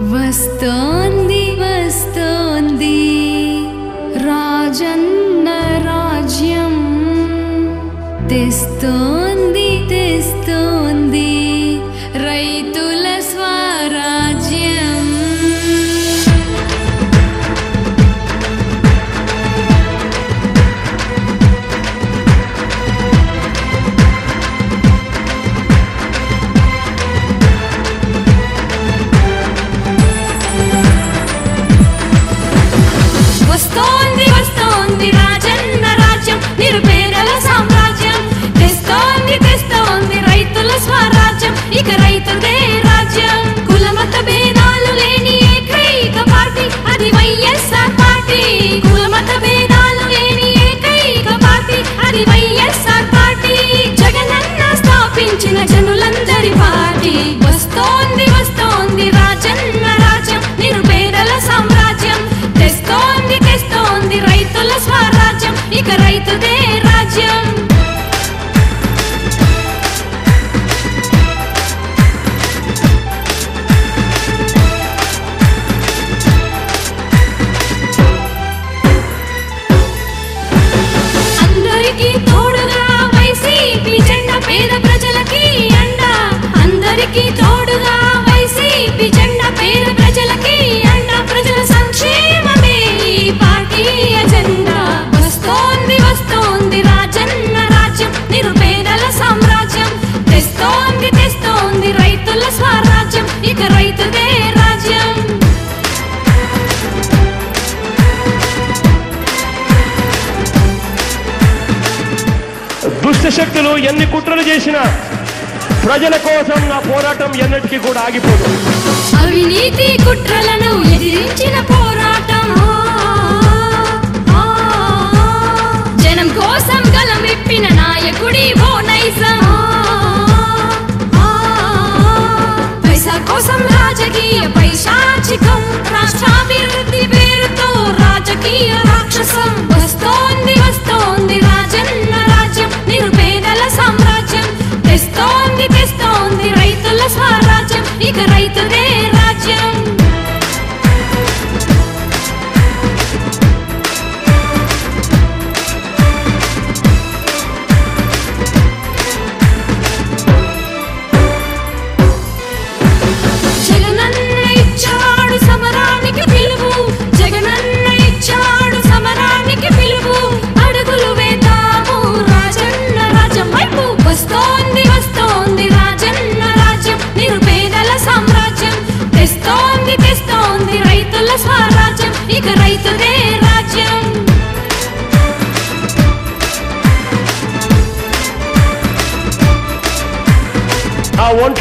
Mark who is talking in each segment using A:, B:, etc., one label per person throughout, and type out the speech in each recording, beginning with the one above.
A: वस्तोन्दि वस्तोन्दि राजन्न राज्यं तिस्तोन्दि तिस्तोन्दि వచ్చిన జనులందరి పాటి
B: దుష్ట శక్తులు ఎన్ని కుట్రలు చేసినా ప్రజల కోసం నా పోరాటం ఎన్నటికీ కూడా ఆగిపోదు.
A: అవినీతి కుట్రలను ఎదిరించిన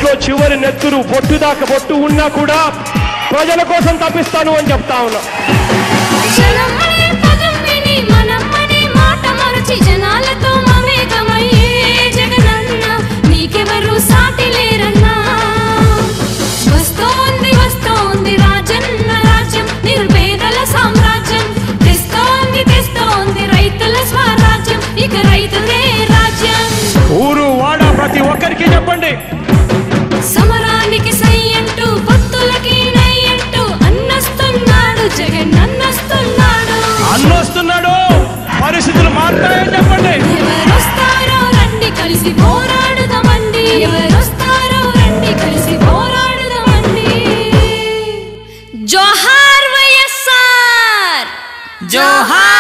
B: నెత్తురులో చివరి నెత్తురు బొట్టు దాకా బొట్టు ఉన్నా కూడా ప్రజల కోసం తప్పిస్తాను అని చెప్తా ఉన్నా.
A: जोहार वयस्सार
C: जोहार